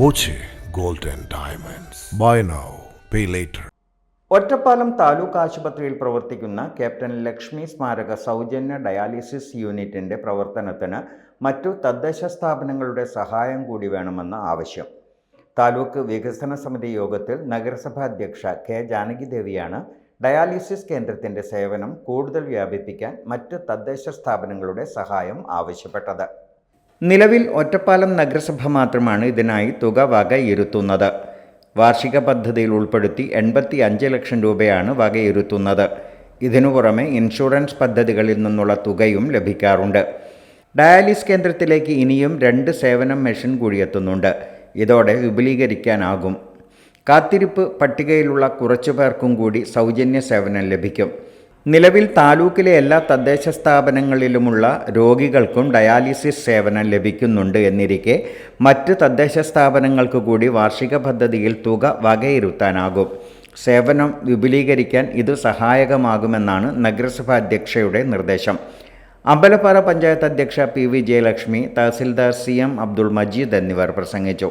Boche golden diamonds. Buy now pay later. Ottapalam taluk ആശുപത്രിയിൽ പ്രവർത്തിക്കുന്ന captain Lakshmi സ്മാരക സൗജന്യ ഡയാലിസിസ് യൂണിറ്റിന്റെ പ്രവർത്തനത്തിന് മറ്റു തദ്ദേശ സ്ഥാപനങ്ങളുടെ സഹായം കൂടി വേണമെന്ന ആവശ്യം. താലൂക്ക് വികസന സമിതി യോഗത്തിൽ നഗരസഭാ അധ്യക്ഷ കെ ജാനകിദേവിയാണ് ഡയാലിസിസ് കേന്ദ്രത്തിന്റെ സേവനം കൂടുതൽ വ്യാപിപ്പിക്കാൻ മറ്റ് തദ്ദേശ സ്ഥാപനങ്ങളുടെ സഹായം ആവശ്യപ്പെട്ടത്. നിലവിൽ ഒറ്റപ്പാലം നഗരസഭ മാത്രമാണ് ഇതിനായി തുക വകയിരുത്തുന്നത്. വാർഷിക പദ്ധതിയിൽ ഉൾപ്പെടുത്തി എൺപത്തി അഞ്ച് ലക്ഷം രൂപയാണ് വകയിരുത്തുന്നത്. ഇതിനു പുറമെ ഇൻഷുറൻസ് പദ്ധതികളിൽ നിന്നുള്ള തുകയും ലഭിക്കാറുണ്ട്. ഡയാലിസ് കേന്ദ്രത്തിലേക്ക് ഇനിയും രണ്ട് സേവനം മെഷീൻ കൂടി എത്തുന്നുണ്ട്. ഇതോടെ വിപുലീകരിക്കാനാകും. കാത്തിരിപ്പ് പട്ടികയിലുള്ള കുറച്ചു പേർക്കും കൂടി സൗജന്യ സേവനം ലഭിക്കും. നിലവിൽ താലൂക്കിലെ എല്ലാ തദ്ദേശ സ്ഥാപനങ്ങളിലുമുള്ള രോഗികൾക്കും ഡയാലിസിസ് സേവനം ലഭിക്കുന്നുണ്ട് എന്നിരിക്കെ മറ്റ് തദ്ദേശ സ്ഥാപനങ്ങൾക്ക് കൂടി വാർഷിക പദ്ധതിയിൽ തുക വകയിരുത്താനാകും. സേവനം വിപുലീകരിക്കാൻ ഇത് സഹായകമാകുമെന്നാണ് നഗരസഭാ അധ്യക്ഷയുടെ നിർദ്ദേശം. അമ്പലപ്പാറ പഞ്ചായത്ത് അധ്യക്ഷ P V Jayalakshmi tahsildar C M Abdul Majeed എന്നിവർ പ്രസംഗിച്ചു.